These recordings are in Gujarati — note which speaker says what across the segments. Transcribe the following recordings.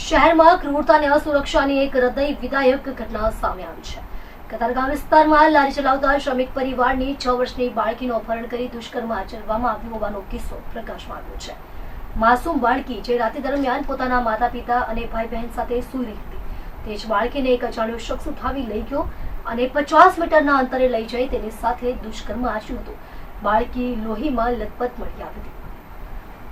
Speaker 1: શહેરમાં ક્રૂરતા અને અસુરક્ષાની એક હૃદય વિદાયક ઘટના સામે આવી છે. કતારગામ વિસ્તારમાં લારી ચલાવતા શ્રમિક પરિવારની છ વર્ષની બાળકીનું અપહરણ કરી દુષ્કર્મ આચરવામાં આવ્યું હોવાનો કિસ્સો પ્રકાશમાં આવ્યો છે. માસૂમ બાળકી જે રાતે દરમિયાન પોતાના માતા પિતા અને ભાઈ બહેન સાથે સૂઈ હતી. તે જ બાળકીને એક અજાણ્યો શખ્સ ઉઠાવી લઈ ગયો અને પચાસ મીટરના અંતરે લઈ જઈ તેની સાથે દુષ્કર્મ આચર્યું હતું. બાળકી લોહીમાં લથપથ મળી આવી હતી.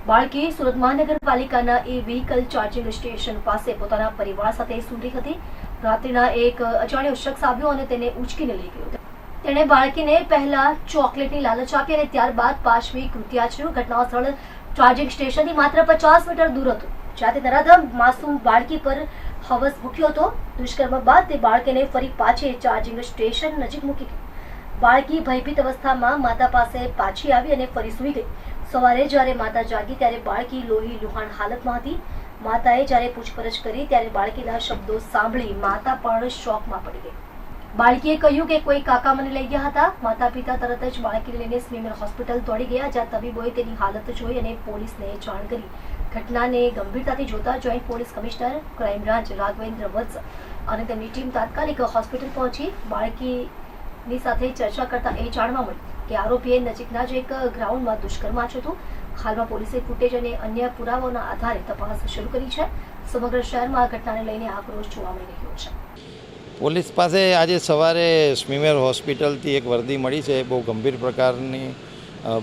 Speaker 1: બાળકી સુરત મહાનગરપાલિકાના એ વ્હીકલ ચાર્જિંગ સ્ટેશન પાસે પોતાના પરિવાર સાથે સૂતી હતી. રાત્રિના એક અજાણ્યો શખ્સ આવ્યો અને તેને ઉચકીને લઈ ગયો તેણે બાળકીને પહેલા ચોકલેટની લાલચ આપી અને ત્યારબાદ પાછવી કૃત્ય ઘટના સ્થળ ચાર્જિંગ સ્ટેશનથી માત્ર પચાસ મીટર દૂર હતું. જ્યાં તે તરત માસૂમ બાળકી પર હવસ મૂક્યો હતો. દુષ્કર્મ બાદ તે બાળકીને ફરી પાછી ચાર્જિંગ સ્ટેશન નજીક મૂકી ગઈ. બાળકી ભયભીત અવસ્થામાં માતા પાસે પાછી આવી અને ફરી સૂઈ ગઈ. સવારે જ્યારે માતા જાગી ત્યારે બાળકી લોહી લુહાણ હાલતમાં હતી. માતાએ જ્યારે પૂછપરછ કરી ત્યારે બાળકીના શબ્દો સાંભળી માતા પણ શોકમાં પડી ગઈ. બાળકીએ કહ્યું કે કોઈ કાકા મને લઈ ગયા હતા. માતા પિતા તરત જ બાળકીને લઈને સ્મીમર હોસ્પિટલ દોડી ગયા. જ્યાં તબીબોએ તેની હાલત જોઈ અને પોલીસને જાણ કરી. ઘટનાને ગંભીરતાથી જોતા joint police commissioner crime branch Raghavendra Vats અને તેમની ટીમ તાત્કાલિક હોસ્પિટલ પહોંચી. બાળકીની સાથે ચર્ચા કરતા એ જાણવા મળ્યું. કે આરોપીએ નજીકના જ એક ગ્રાઉન્ડમાં દુષ્કર્મ આચર્યું હતું. હાલમાં પોલીસે ફૂટેજ અને અન્ય પુરાવાઓના આધારે તપાસ શરૂ કરી છે. સમગ્ર શહેરમાં આ ઘટનાને લઈને આક્રોશ જોવા મળી રહ્યો છે.
Speaker 2: પોલીસ પાસે આજે સવારે સ્મીમેર હોસ્પિટલથી એક વર્દી મળી છે. બહુ ગંભીર પ્રકારની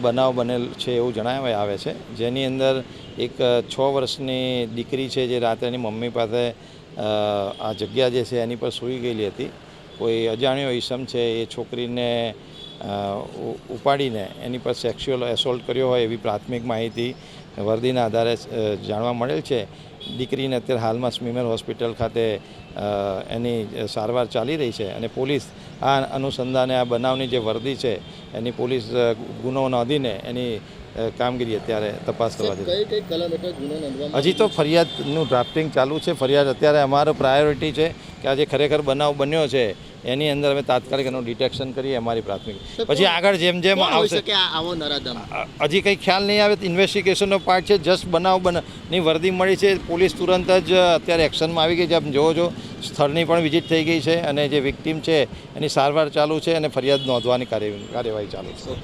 Speaker 2: બનાવ બનેલ છે એવું જણાવવામાં આવે છે. જેની અંદર એક છ વર્ષની દીકરી છે જે રાત્રે એની મમ્મી પાસે આ જગ્યા જે છે એની પર સૂઈ ગયેલી હતી. કોઈ અજાણ્યો ઈસમ છે એ છોકરીને ઉપાડીને એની પર સેક્સ્યુઅલ એસોલ્ટ કર્યો હોય એવી પ્રાથમિક માહિતી વર્દીના આધારે જાણવા મળેલ છે. દીકરીને અત્યારે હાલમાં સ્મીમેર હોસ્પિટલ ખાતે એની સારવાર ચાલી રહી છે અને પોલીસ આ અનુસંધાને આ બનાવની જે વર્દી છે, એની પોલીસ ગુનો નોંધીને એની કામગીરી અત્યારે તપાસ કરવા જઈ હજી તો ફરિયાદનું ડ્રાફ્ટિંગ ચાલુ છે. ફરિયાદ અત્યારે અમારો પ્રાયોરિટી છે કે આજે ખરેખર બનાવ બન્યો છે. એની અંદર અમે તાત્કાલિક એનું ડિટેક્શન કરીએ અમારી પ્રાથમિક. પછી આગળ જેમ જેમ આવશે હજી કંઈ ખ્યાલ નહીં આવે ઇન્વેસ્ટિગેશનનો પાર્ટ છે. જસ્ટ બનાવ બનની વર્દી મળી છે. પોલીસ તુરંત જ અત્યારે એક્શનમાં આવી ગઈ છે. આપ જોવો છો સ્થળની પણ વિઝિટ થઈ ગઈ છે અને જે વિક્ટીમ છે એની સારવાર ચાલુ છે અને ફરિયાદ નોંધવાની કાર્યવાહી ચાલુ છે.